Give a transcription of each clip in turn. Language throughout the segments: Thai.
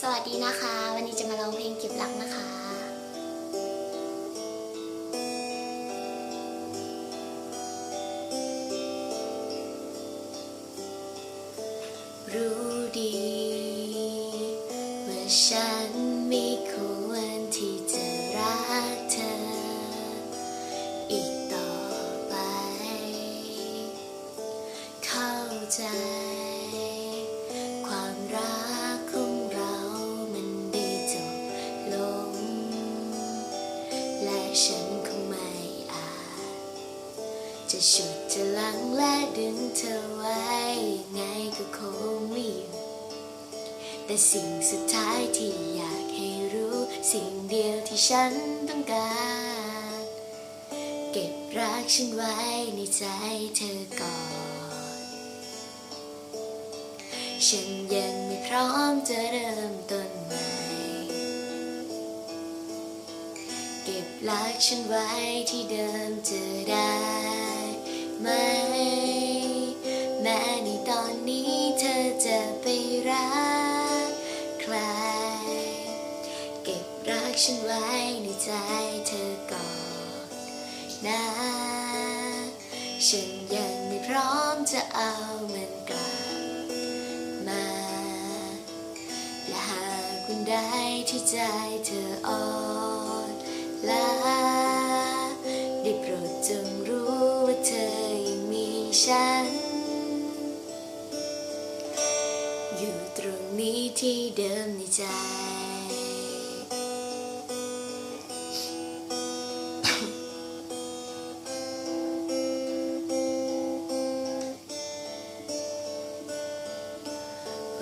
สวัสดีนะคะ วันนี้จะมาร้องเพลงเก็บรักนะคะ รู้ดีว่าฉันไม่ควรที่จะรักเธอ อีกต่อไป เข้าใจ ฉันคงไม่อาจ จะฉุดจะลังและดึงเธอไว้ ไงก็คงไม่อยู่แต่สิ่งสุดท้ายที่อยากให้รู้ สิ่งเดียวที่ฉันต้องการ เก็บรักฉันไว้ในใจเธอก่อน ฉันยังไม่พร้อมจะเริ่ม รักฉันไว้ที่เดิมจะได้ไหม แม้ในตอนนี้เธอจะไปรักใคร เก็บรักฉันไว้ในใจเธอก่อนนะ ฉันยังไม่พร้อมจะเอามันกลับมา และหากวันใดที่ใจเธออ่อน ลา ได้โปรดจงรู้ว่าเธอยังมีฉัน อยู่ตรงนี้ที่เดิมในใจ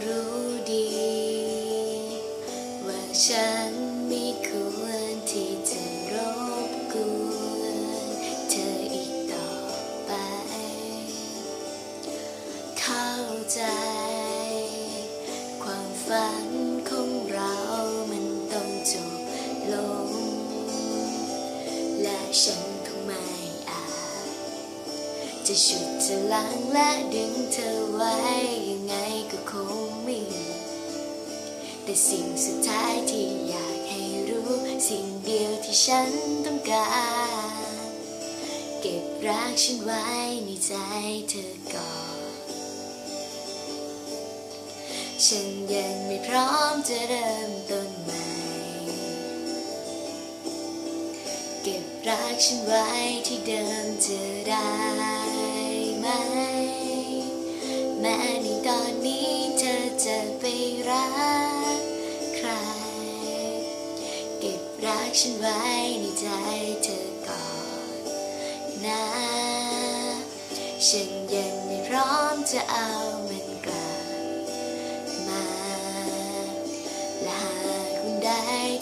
รู้ดี ว่าฉัน เข้าใจ ความฝันของเรามันต้องจบลง และฉันคงไม่อาจ จะฉุดจะลังและดึงเธอไว้ยังไงก็คงไม่แต่สิ่งสุดท้ายที่อยากให้รู้ สิ่งเดียวที่ฉันต้องการเก็บรักฉันไว้ในใจเธอก่อน ฉันยังไม่พร้อมจะเริ่มต้นใหม่ เก็บรักฉันไว้ที่เดิมจะได้ไหม แม้ในตอนนี้เธอจะไปรักใคร เก็บรักฉันไว้ในใจเธอก่อนนะ ฉันยัง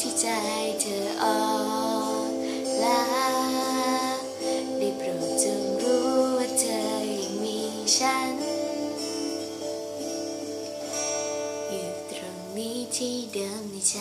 ที่ใจเธออ่อนล้าได้โปรดจงรู้ว่าเธอยังมีฉัน อยู่ตรงนี้ที่เดิมในใจ